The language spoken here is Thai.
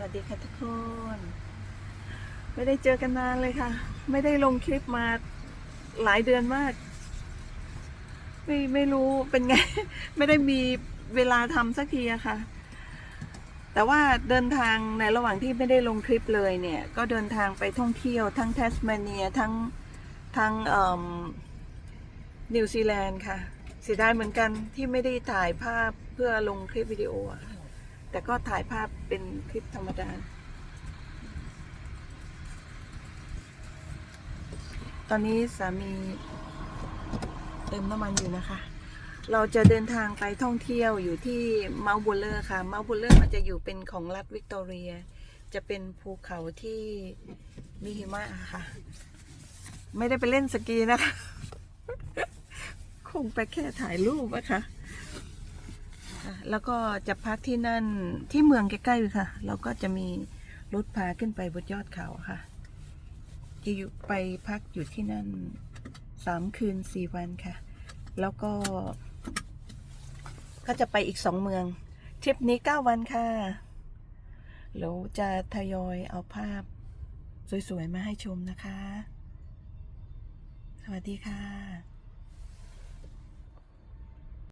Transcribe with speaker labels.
Speaker 1: สวัสดีค่ะทุกคน ไม่ได้เจอกันนานเลยค่ะ ไม่ได้ลงคลิปมาหลายเดือนมาก ไม่ไม่รู้เป็นไง ไม่ได้มีเวลาทำสักทีอะค่ะ แต่ว่าเดินทางในระหว่างที่ไม่ได้ลงคลิปเลยเนี่ย ก็เดินทางไปท่องเที่ยวทั้งแทสเมเนียทั้งทั้งนิวซีแลนด์ค่ะ เสียดายเหมือนกันที่ไม่ได้ถ่ายภาพเพื่อลงคลิปวิดีโอค่ะ แต่ก็ถ่ายภาพเป็นคลิปธรรมดา ตอนนี้สามีเติมน้ำมันอยู่นะคะ เราจะเดินทางไปท่องเที่ยวอยู่ที่เมาบูลเลอร์ค่ะ เมาบูลเลอร์มันจะอยู่เป็นของรัฐวิกตอเรีย จะเป็นภูเขาที่มีหิมะค่ะ ไม่ได้ไปเล่นสกีนะคะ คงไปแค่ถ่ายรูปอะคะ แล้วก็จะพักที่นั่นที่เมืองใกล้ๆค่ะ เราก็จะมีรถพาขึ้นไปบนยอดเขาค่ะ จะอยู่ไปพักอยู่ที่นั่นสามคืนสี่วันค่ะ แล้วก็ ก็จะไปอีกสองเมืองทริปนี้เก้าวันค่ะแล้วจะทยอยเอาภาพสวยๆมาให้ชมนะคะ สวัสดีค่ะ